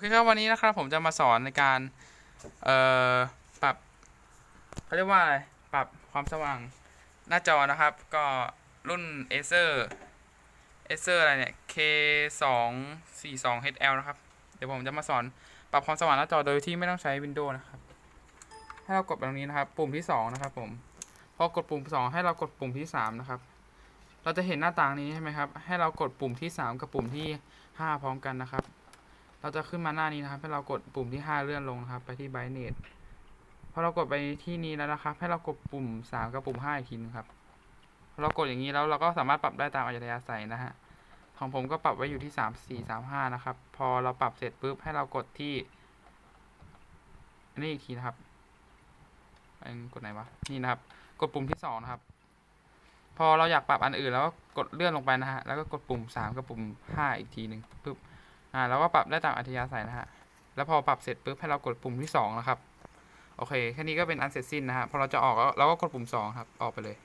เคครับวันนี้นะครับผมจะมาสอนในการ เอ่อ ปรับเขาเรียกว่าอะไร ปรับความสว่างหน้าจอนะครับ ก็รุ่น Acer Acer อะไรเนี่ย K 2 4 2 HL นะครับ เดี๋ยวผมจะมาสอนปรับความสว่างหน้าจอโดยที่ไม่ต้องใช้ Windows นะครับ ให้เรากดตรงนี้นะครับ ปุ่มที่ 2 นะครับผม พอกดปุ่ม 2 ให้เรากดปุ่มที่ 3 นะครับ เราจะเห็นหน้าต่างนี้ใช่ไหมครับ ให้เรากดปุ่มที่ 3 กับปุ่มที่ 5 พร้อมกันนะครับ เราจะขึ้นมาหน้านี้นะครับ ให้เรากดปุ่มที่ 5 เลื่อนลงนะครับ ไปที่ Brightness พอเรากดไปที่นี้แล้วนะครับ ให้เรากดปุ่ม 3 กับปุ่ม5อีกทีนึงครับพอเรากดอย่างนี้แล้วเราก็สามารถปรับได้ตามอัธยาศัยนะฮะของผมก็ปรับไว้อยู่ที่ 3 4 3 5 นะครับ พอเราปรับเสร็จปุ๊บให้เรากดที่อันนี้อีกทีนะครับกดไหนวะนี่นะครับ กดปุ่มที่ 2 นะครับ พอเราอยากปรับอันอื่นแล้วก็กดเลื่อนลงไปนะฮะแล้วก็กดปุ่ม 3 กับปุ่ม 5 อีกทีหนึ่งปุ๊บ อ่าเราก็ปรับได้ตามอัธยาศัยนะฮะ แล้วพอปรับเสร็จปุ๊บให้เรากดปุ่มที่สองนะครับ โอเค แค่นี้ก็เป็นอันเสร็จสิ้นนะฮะ พอเราจะออกแล้วเราก็กดปุ่มสองครับ ออกไปเลย